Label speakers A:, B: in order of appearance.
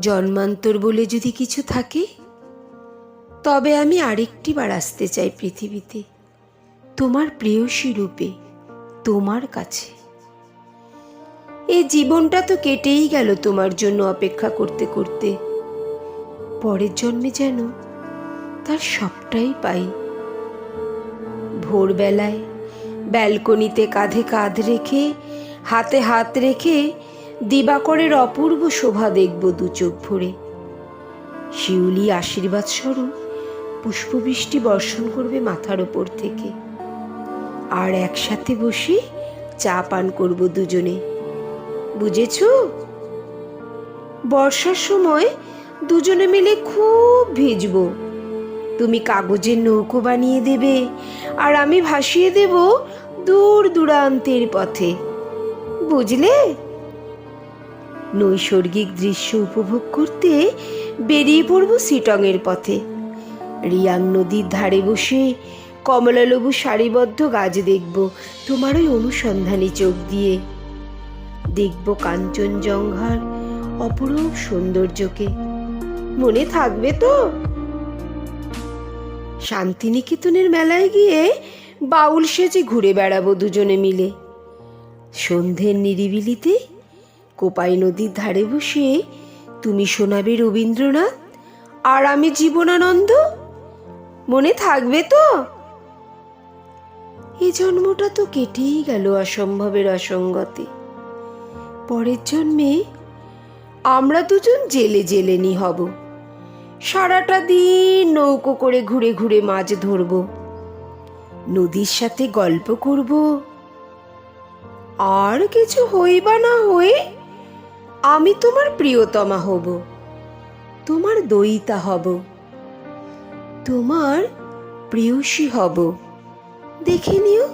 A: জন্মান্তর বলে যদি কিছু থাকে, তবে আমি আরেকটি বার আসতে চাই পৃথিবীতে, তোমার প্রেয়সী রূপে, তোমার কাছে। এই জীবনটা তো কেটেই গেল তোমার জন্য অপেক্ষা করতে করতে। পরের জন্মে যেন তার সবটাই পাই। ভোরবেলায় ব্যালকনিতে কাঁধে কাঁধ রেখে, হাতে হাত রেখে দিবাকরের অপূর্ব শোভা দেখব দু চোখ ভরে। শিউলি আশীর্বাদ স্বরূপ পুষ্পবৃষ্টি বর্ষণ করবে মাথার ওপর থেকে। আর একসাথে বসে চা পান করব দুজনে। বুঝেছ? বর্ষার সময় দুজনে মিলে খুব ভিজবো। তুমি কাগজের নৌকো বানিয়ে দেবে আর আমি ভাসিয়ে দেব দূর দূরান্তের পথে। বুঝলে? নৈসর্গিক দৃশ্য উপভোগ করতে বেরিয়ে পড়ব সিটংয়ের পথে। রিয়াং নদীর ধারে বসে কমলালেবু সারিবদ্ধ গাছ দেখব, তোমার ওই অনুসন্ধানী চোখ দিয়ে। দেখব কাঞ্চনজঙ্ঘার অপরূপ সৌন্দর্যকে। মনে থাকবে তো? শান্তিনিকেতনের মেলায় গিয়ে বাউল সেজে ঘুরে বেড়াবো দুজনে মিলে। সন্ধ্যের নিরিবিলিতে কোপাই নদীর ধারে বসে, তুমি শোনাবে রবীন্দ্রনাথ? আর আমি জীবনানন্দ? মনে থাকবে তো? এই জন্মটা তো কেটেই গেল অসম্ভবের অসঙ্গতে। পরের জন্মে আমরা দুজন জেলে জেলেনি হব। সারাটা দিন নৌকো করে ঘুরে ঘুরে মাছ ধরব। নদীর সাথে গল্প করব। আর কিছু হই বা না হয়ে আমি তোমার প্রিয়তমা হব। তোমার দয়িতা হব। তোমার প্রিয়সী হব। দেখে নিও